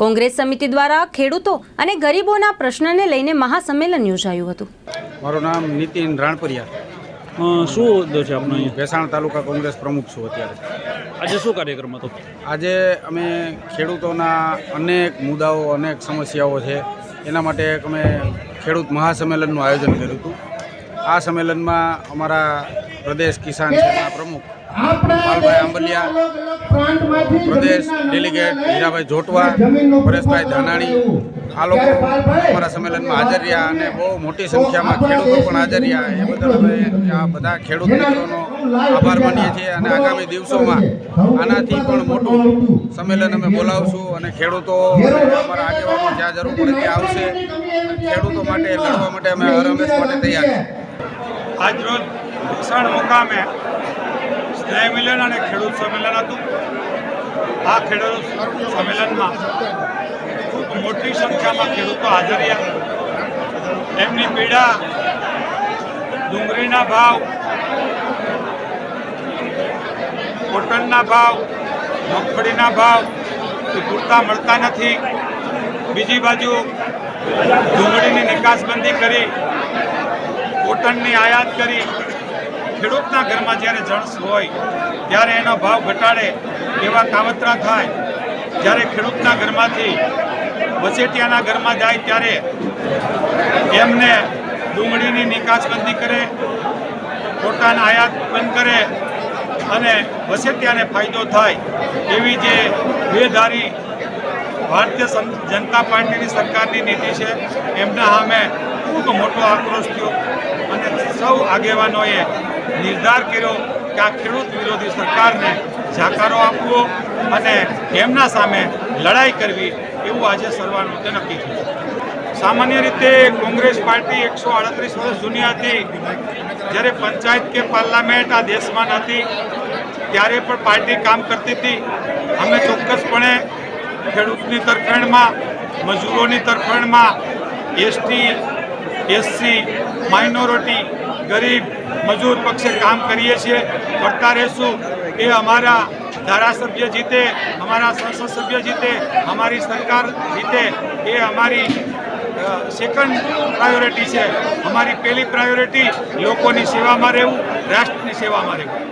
કોંગ્રેસ સમિતિ દ્વારા ખેડૂતો અને ગરીબોના પ્રશ્નને લઈને મહાસંમેલન યોજાયું હતું. મારું નામ નીતિન રાણપરિયા શું હોદ્દો છે આપનો અહીંયા? ભેસાણ તાલુકા કોંગ્રેસ પ્રમુખ છું અત્યારે. આજે શું કાર્યક્રમ હતો? આજે અમે ખેડૂતોના અનેક મુદ્દાઓ અનેક સમસ્યાઓ છે. એના માટે એક અમે ખેડૂત મહાસંમેલનનું આયોજન કર્યું હતું. આ સંમેલનમાં અમારા પ્રદેશ કિસાન સેના પ્રમુખ આંબલિયા પ્રદેશ ડેલિગેટ હીરાભાઈ જોટવા પરેશભાઈ ધાનાણી આ લોકો અમારા સંમેલનમાં હાજર રહ્યા અને બહુ મોટી સંખ્યામાં ખેડૂતો પણ હાજર રહ્યા. એ બદલ અમે આ બધા ખેડૂત મિત્રોનો આભાર માનીએ છીએ અને આગામી દિવસોમાં આનાથી પણ મોટું સંમેલન અમે બોલાવશું અને ખેડૂતો અમારા આગેવાનો જ્યાં જરૂર પડે ત્યાં આવશે. ખેડૂતો માટે લડવા માટે અમે હરહંમેશ માટે તૈયાર છીએ. આજરોજ ભૂષણ મુકામે સ્નેહ મિલન અને ખેડૂત સંમેલન હતું. આ ખેડૂત સંમેલનમાં ખૂબ મોટી સંખ્યામાં ખેડૂતો હાજર રહ્યા. એમની પીડા, ડુંગળીના ભાવ, કોટનના ભાવ, મગફળીના ભાવ એ પૂરતા મળતા નથી. બીજી બાજુ ડુંગળીની નિકાસબંધી કરી, કોટનની આયાત કરી ખેડૂતના ઘરમાં જ્યારે જણસ હોય, ત્યારે એનો ભાવ ઘટાડે એવા કાવતરા થાય. જ્યારે ખેડૂતના ઘરમાંથી વસેટિયાના ઘરમાં જાય, ત્યારે એમને ડુંગળીની નિકાસબંધી કરે, પોતાના આયાત બંધ કરે અને વસેટિયાને ફાયદો થાય. એવી જે બેધારી ભારતીય જનતા પાર્ટીની સરકારની નીતિ છે, એમના સામે ખૂબ મોટો આક્રોશ થયો. અને સૌ આગેવાનોએ નિર્ધાર કર્યો કે આ ખેડૂત વિરોધી સરકારને જાકારો આપવો અને એમના સામે લડાઈ કરવી એવું આજે સર્વાનુમતે નક્કી થયું સામાન્ય રીતે કોંગ્રેસ પાર્ટી એકસો અડત્રીસ વર્ષ જૂની હતી. જ્યારે પંચાયત કે પાર્લામેન્ટ આ દેશમાં નથી, ત્યારે પણ પાર્ટી કામ કરતી હતી. અમે ચોક્કસપણે ખેડૂતની તરફેણમાં, મજૂરોની તરફેણમાં, એસટી એસસી માઇનોરિટી ગરીબ મજૂર પક્ષે કામ કરીએ છીએ કરતા રહેશું. એ અમારા ધારાસભ્ય જીતે, અમારા સંસદ સભ્ય જીતે, અમારી સરકાર જીતે. એ અમારી સેકન્ડ પ્રાયોરિટી છે. અમારી પહેલી પ્રાયોરિટી લોકોની સેવામાં રહેવું, રાષ્ટ્રની સેવામાં રહેવું.